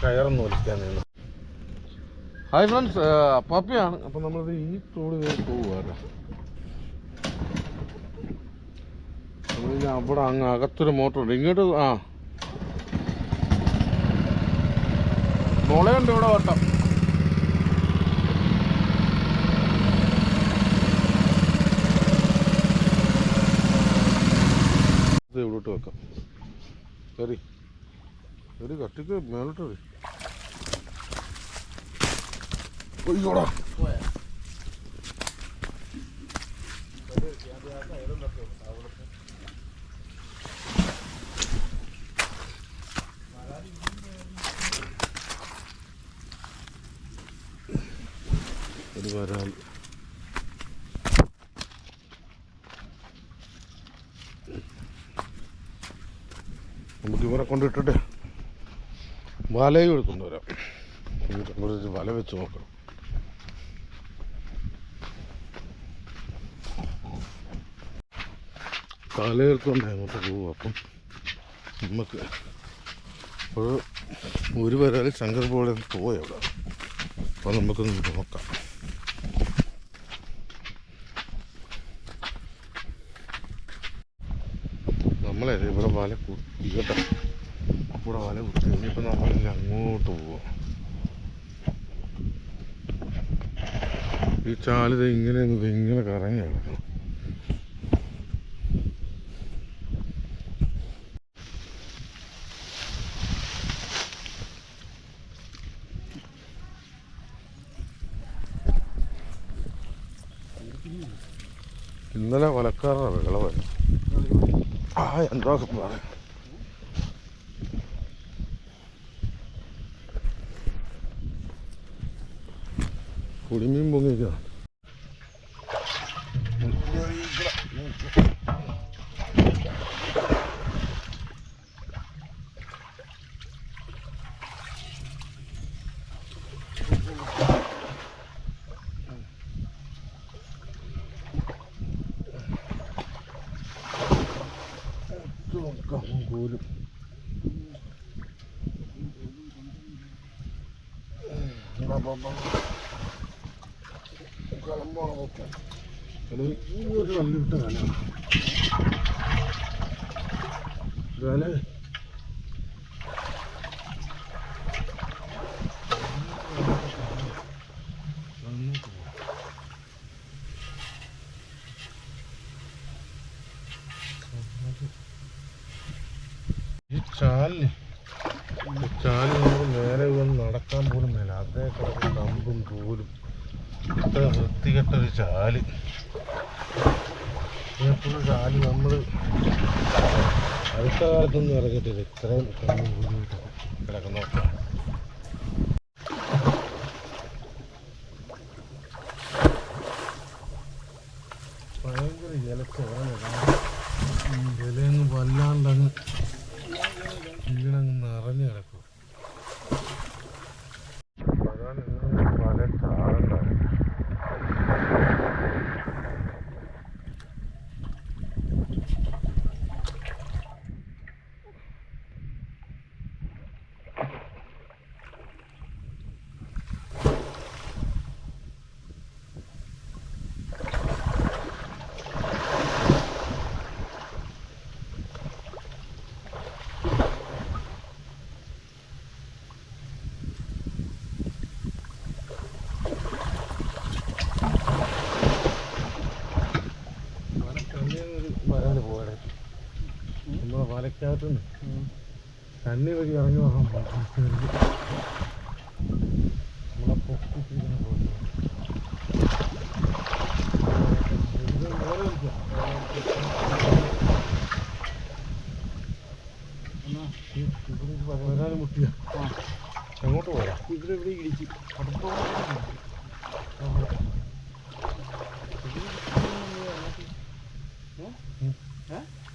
കയറൊന്നും വലിക്കാൻ നിന്ന്. Hi friends പപ്പിയാണ്. അപ്പം നമ്മളത് ഈ തോട് കയറി പോവുകയല്ലേ അവിടെ അങ്ങ് അകത്തൊരു മോട്ടറുണ്ട് ഇങ്ങോട്ട് ആ. മുളയുണ്ട് ഇവിടെ വട്ടം. ഇവിടോട്ട് വെക്കാം. കയറി കയറി കട്ടിക്ക് മേലോട്ട് കയറി ഒയ്യോടാ ഒരു വരാൽ നമുക്ക് ഇവരെ കൊണ്ടിട്ടിട്ട് വലയും എടുക്കൊണ്ട് വരാം. വല വെച്ച് നോക്കണം. തലയെടുത്തോണ്ട് അങ്ങോട്ട് പോകും അപ്പം നമുക്ക് ഒരു ഒരു വരാൽ ശങ്കർ പോലെ പോയി അവിടെ. അപ്പം നമുക്കൊന്ന് നോക്കാം. നമ്മളെ ഇവിടെ വല കുത്തി കേട്ടോ ഇവിടെ വല കുത്തി. ഇനിയിപ്പോൾ നമ്മളിൽ അങ്ങോട്ട് പോവാം. ഈ ചാലിത് ഇങ്ങനെ ഇങ്ങനെ കറങ്ങി കിടക്കണം ഇന്നലെ വലക്കാരുടെ വിളവല്ല ആ എന്താ പറയാം കുടിമീൻ പൊങ്ങിക്കുക പോലും ഇങ്ങോട്ട് വന്നിട്ട് വേണം വേല ഈ ചാലിന് ഈ ചാൽ നമുക്ക് നേരെ വന്ന് നടക്കാൻ പോലും കിടക്കുന്ന കമ്പും തോലും ഇത്ര വൃത്തികെട്ട ഒരു ചാൽ. എപ്പോഴും ചാൽ നമ്മൾ അടുത്ത കാലത്തൊന്നും ഇറങ്ങിയിട്ടില്ല ഇത്രയും കമ്പും കൂലും കിടക്കുന്ന. ഭയങ്കര ഇലക്ക ഇലയൊന്നും വല്ലാണ്ടങ്ങ് ഇങ്ങനങ്ങ് നിറഞ്ഞു കിടക്കും അതാണ് ഇങ്ങനെ പല ചാടണ്ടായത് വലക്കണ്ണിന്നൊരു വരാൽ പോകണേ വലക്കകത്തുനിന്ന് കണ്ണി വഴി ഇറങ്ങി പാടില്ല. നമ്മളെ പൊക്കിട്ടിരിക്കുന്ന പോലെ വര- മുട്ടിയ എങ്ങോട്ട് പോരാ ഇവിടെ ഇവിടെ ഇടിച്ചു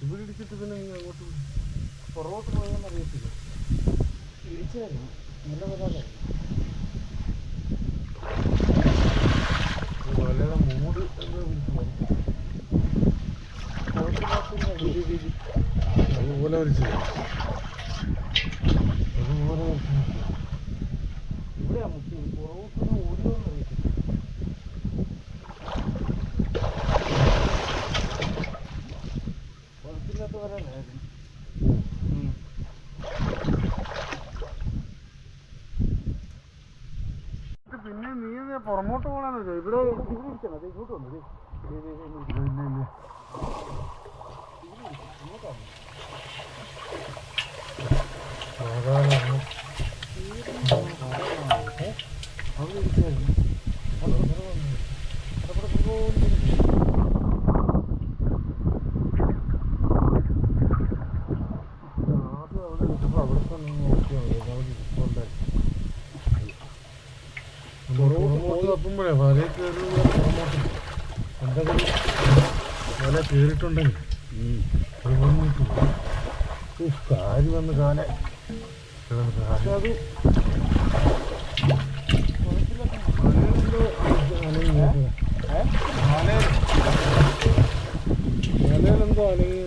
ഇവിടെ ഇടിച്ചിട്ട് പിന്നെ നിങ്ങൾ അങ്ങോട്ട്. പുറകോട്ട് പോയെന്ന് അറിയത്തില്ല ഇടിച്ചായിരുന്നു നല്ല വരാതെ വലയുടെ മൂട് എന്ന് വിളിച്ചു അതുപോലെ വലിച്ചു ഇതിനകത്ത് വരാനായിരുന്നു പിന്നെ നീ പുറമോട്ട് പോകണമെന്ന് വെച്ചാൽ ഇവിടെ ഇങ്ങോട്ട് വന്നു അവിടെ ഇരിക്കുന്നു അവിടെ പോകുന്നു തപ്പുമ്പോഴേ വലയിൽ കയറി എന്തെങ്കിലും വല കയറിയിട്ടുണ്ടെങ്കിൽ അത് വന്നിട്ട് ഉഫ്, കാരി വന്ന് കാല കാൽ. അത് വലയിലെന്തോ അനങ്ങി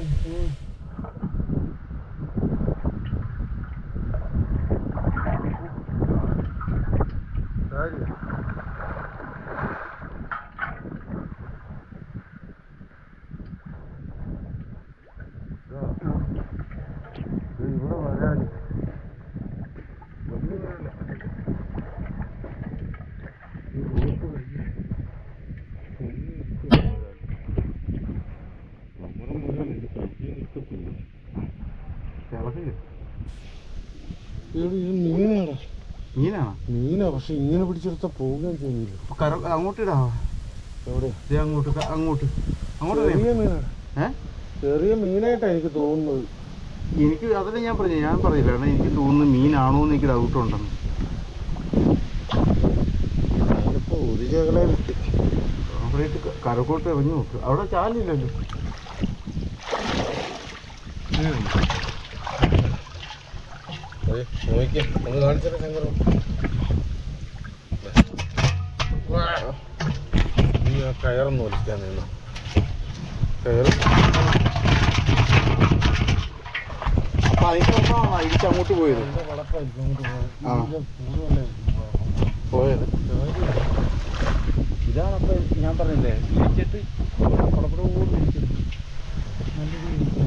മീനാണോ മീനാ പക്ഷെ ഇങ്ങനെ പിടിച്ചെടുത്ത പോവുകയും ചെയ്യില്ല അങ്ങോട്ട് ഇടാ എവിടെ? അങ്ങോട്ട് അങ്ങോട്ട്. അങ്ങോട്ട് ചെറിയ മീനാണ് ഏ? ചെറിയ മീനായിട്ടാണ് എനിക്ക് തോന്നുന്നത്. എനിക്ക് അതല്ല ഞാൻ പറഞ്ഞു ഞാൻ പറഞ്ഞില്ല കാരണം എനിക്ക് തോന്നുന്നു മീനാണോ എന്ന് എനിക്ക് ഡൗട്ട് ഉണ്ടെന്ന്. ഞാനിപ്പോ ഒരു അവിടേക്ക് ക- കരക്കോട്ട് ഇറങ്ങി നോക്ക്. അവിടെ ചാലില്ലല്ലോ. നോക്കിയ. ഒന്ന് കാണിച്ചിട്ട് ശങ്കരം നീ ആ കയറൊന്ന് വലിക്കാൻ നിന്നു. കയറ്. അപ്പൊ അങ്ങോട്ട് പോയത്. അങ്ങോട്ട് ആ. പോയത് പോയത്. ഇതാണ് അപ്പൊ ഞാൻ പറഞ്ഞില്ലേ ഇടിച്ചിട്ട് പടപ്പട പോലും ഇടിച്ചിട്ട് നല്ല രീതിയിൽ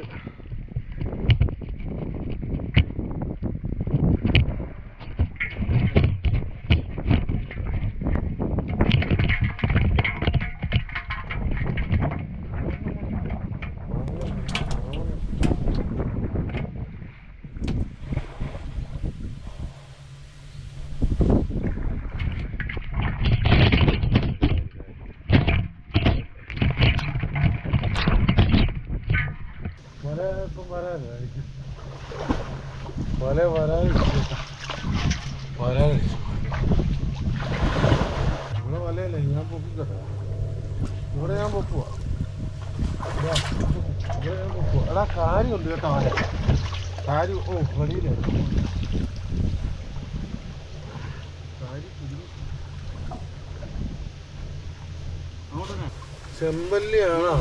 കെട്ട് വല ഇപ്പം വരാനായിരിക്കും വല വരാതിരിക്കും വരാതിരിക്കും ഇവിടെ വലയല്ലേ ഞാൻ പൊക്കിക്കട്ടെ. ഇവിടെ ഞാൻ പൊക്കുവാ. ഇതാ, ഇവിടെ ഞാൻ പൊക്കുവാ. എടാ കാര്യമുണ്ട് കേട്ടോ വല കാര്യം ഓ വെളിയിലായിരുന്നു ചെമ്പല്ലിയാണോ?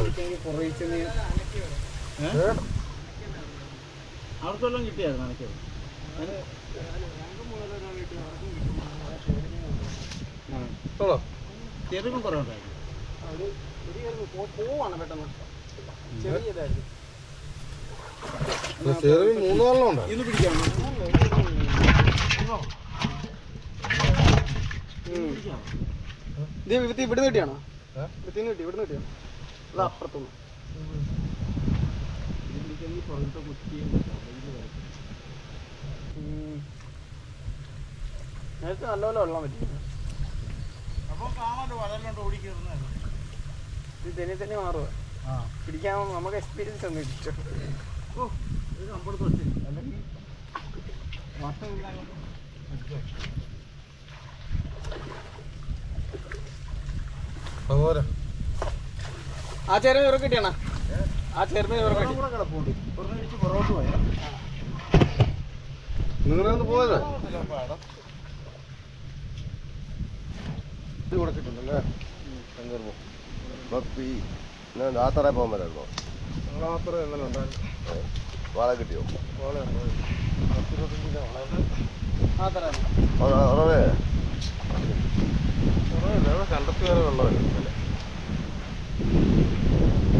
അവർക്കെല്ലാം കിട്ടിയായിരുന്നു എനിക്ക് ചെറുക്കും കുറേ ഉണ്ടായിരുന്നു ഉണ്ടോ. ഇന്ന് പിടിക്കാം ഇത് വിത്ത് ഇവിടുന്ന് കിട്ടിയാണോ? കിട്ടി ഇവിടുന്ന് കിട്ടിയാണോ അത് അപ്പുറത്തുനിന്ന്. നേരത്തെ നല്ലപോലെ വെള്ളം പറ്റി അപ്പോൾ ഇത് തന്നെ തന്നെ മാറുക പിടിക്കാൻ നമുക്ക് എക്സ്പീരിയൻസ് ഒന്നും അതുപോലെ ആ ചേരം ചോറ് കിട്ടിയണ? ആ ചേരുന്ന ചോറ് കിട്ടി കൂടെ കിടപ്പുണ്ട്. പുറത്ത് ഇടിച്ച് പുറകോട്ട് പോയാ. നിങ്ങളൊന്ന് പോയത്? ഇത് കൊടുത്തിട്ടുണ്ടല്ലേ ശങ്കർമോ പപ്പി ഞാൻ ആത്തറ പോകാൻ വരായിരുന്നോ മാത്രമേ ഇന്നലെ ഉണ്ടായിരുന്നു. വാള കിട്ടിയോ? ഉറവേ? കുറവില്ല അവിടെ വരെ വെള്ളമായിരുന്നു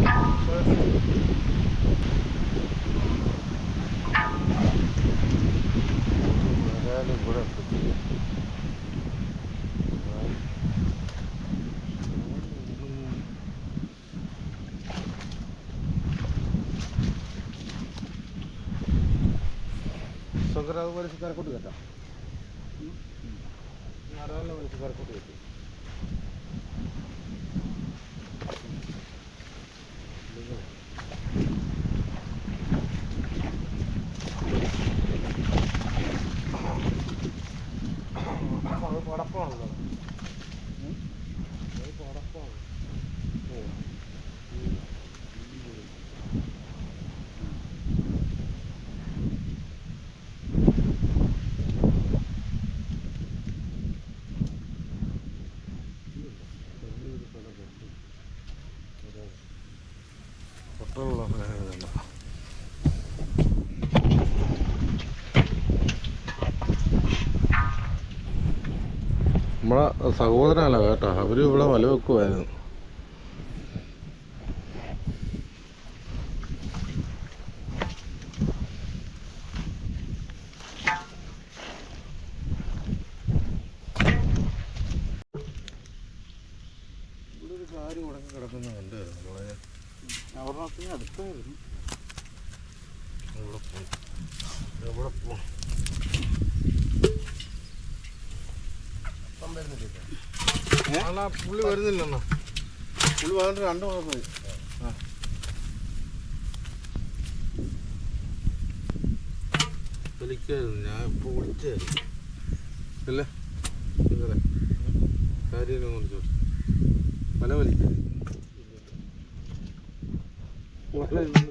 ഇന്നലെ വരാൽ ഇവിടെ ഉണ്ട്. ശങ്കര അത് വലിച്ച് കരക്കൂട്ട് കേട്ടാ നാരായണ വലിച്ച് കരക്കൂട്ട് കെട്ടി അത് പടപ്പാണല്ലോ അത് പടപ്പാണ് ഓ പൊട്ടലുള്ള ഇതല്ല നമ്മളെ സഹോദരനല്ല കേട്ടോ. അവർ ഇവിടെ വല വെക്കുമായിരുന്നു ഇവിടെ പോ ഇവിടെ ഉടക്കി കിടക്കുന്ന കണ്ടായിരുന്നു നമ്മളെ ഒരെണ്ണത്തിന് അടുത്തായിരുന്നു എവിടെ പോയി എവിടെ പോയി പുള്ളി വരുന്നില്ലെന്നോ പുള്ളി വന്നിട്ട് രണ്ടു മാസം വിളിക്കായിരുന്നു. ഞാൻ ഇപ്പോൾ വിളിച്ചായിരുന്നു വല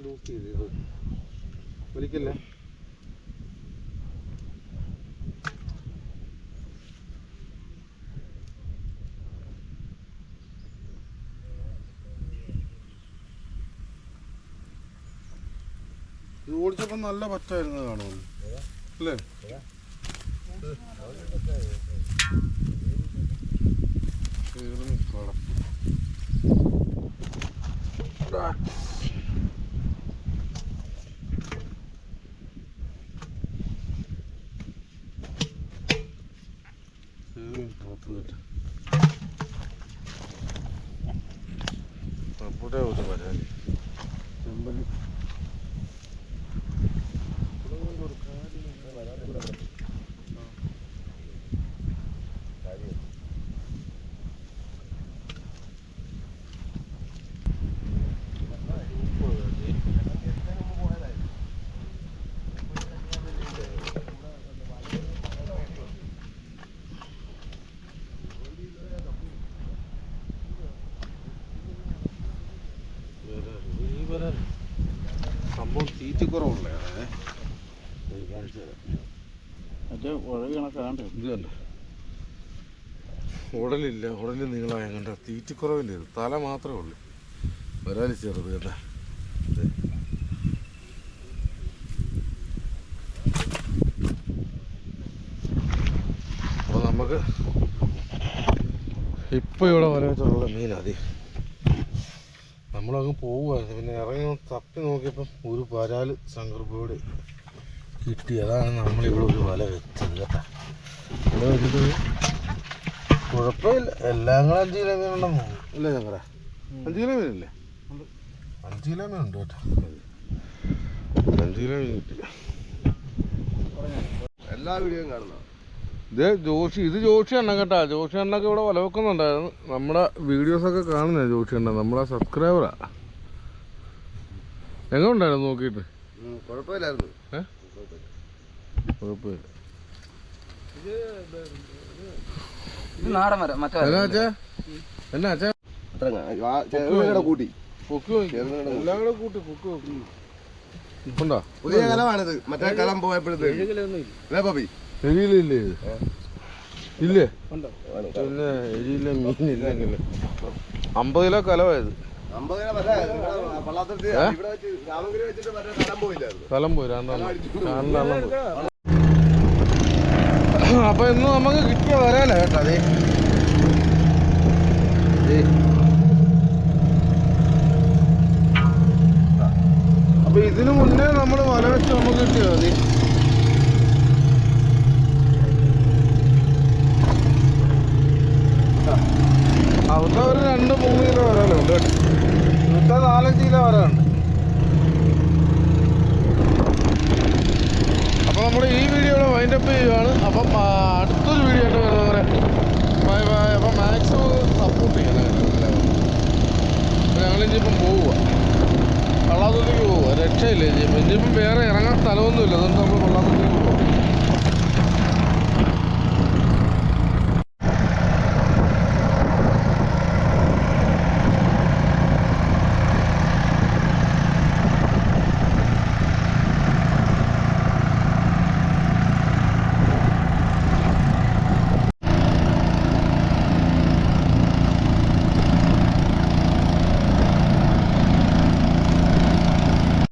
ലൂസ് ചെയ്ത് വലിക്കല്ലേ? ഇത് ഓടിച്ചപ്പോൾ നല്ല പറ്റായിരുന്നു കാണുമല്ലോ അല്ലേ? തീർന്നു സംഭവം തീറ്റക്കുറവുള്ളേ കാണിച്ചു തരാം ഉടലില്ല ഉടലിൽ നീളമായ കണ്ട തീറ്റക്കുറവില്ല തല മാത്രമേ ഉള്ളൂ. വരാൻ ചെറുത് കേട്ടാ. അപ്പോൾ നമുക്ക് ഇപ്പോൾ ഇവിടെ വല വെച്ചുള്ള മീനാതി നമ്മളങ്ങ് പോവുമായിരുന്നു പിന്നെ ഇറങ്ങി തപ്പി നോക്കിയപ്പം ഒരു പരാൽ ശങ്കർബോട് കിട്ടി അതാണ് നമ്മളിവിടെ ഒരു വല വെച്ചത് കേട്ടോ. ഇവിടെ വെച്ചിട്ട് കുഴപ്പമില്ല. എല്ലാം കൂടെ അഞ്ച് കിലോ മീൻ ഉണ്ടോ ഇല്ല അല്ലേ ചങ്ങറ അഞ്ച് കിലോ മീനല്ലേ അഞ്ച് കിലോ മീൻ ഉണ്ട് കേട്ടോ? അഞ്ച് കിലോ മീൻ കിട്ടി എല്ലാ വീഡിയോയും കാണുന്ന ഇത് ജോഷി ഇത് ജോഷി അണ്ണൻ കേട്ടാ. ജോഷി അണ്ണൊക്കെ ഇവിടെ വല വെക്കുന്നുണ്ടായിരുന്നു. നമ്മുടെ വീഡിയോസൊക്കെ കാണുന്നേ ജോഷി അണ്ണൻ. നമ്മളെ സബ്സ്ക്രൈബറാ എങ്ങനെ ഉണ്ടായിരുന്നു നോക്കിയിട്ട്? കുഴപ്പമില്ലായിരുന്നു. ഏ? കുഴപ്പമില്ല. ഇത് നാടൻ മരം മറ്റേ എന്നാ അച്ഛാ? എന്നാ അച്ഛാ? അത്ര കൂട്ടി. പൊക്കി? നോക്കി എല്ലാം കൂടെ കൂട്ടി പൊക്കി? നോക്കി ഉണ്ടോ? പുതിയ കലമാണിത്. മറ്റേ കലം എരിയിലില്ലേ ഇത്? ഇല്ലേ? പിന്നെ എരിയില്ല മീനില്ലെങ്കിൽ അമ്പത് കിലോ കലമായത് അമ്പത് കിലോ പോയില്ല കലം പോയി രണ്ടെണ്ണം. രണ്ടെണ്ണം പോയി അപ്പൊ ഇന്ന് നമുക്ക് കിട്ടിയ വരാല കേട്ടോ അതെ അപ്പൊ ഇതിനു മുന്നേ നമ്മൾ വല വെച്ച് നമുക്ക് കിട്ടിയോ അതെ അവിടെ ഒരു രണ്ട് മൂന്ന് കിലോ വരാലുണ്ട് കേട്ടോ. ഇവിടുത്തെ നാലഞ്ച് കിലോ വരാനുണ്ട്. നമ്മൾ ഈ വീഡിയോയുടെ വൈൻഡപ്പ് ചെയ്യുകയാണ് അപ്പം അടുത്തൊരു വീഡിയോ ആയിട്ട് വരുന്നവരെ ബൈ ബൈ അപ്പം മാക്സിമം സപ്പോർട്ട് ചെയ്യണം. ഞങ്ങളിനിയിപ്പം പോവുക വള്ളാത്തുള്ളിക്ക് പോവുക രക്ഷയില്ല ഇനിയിപ്പം. ഇനിയിപ്പം വേറെ ഇറങ്ങാൻ സ്ഥലമൊന്നുമില്ല. അതുകൊണ്ട് നമ്മൾ വള്ളാത്തുള്ളിക്ക് പോവുക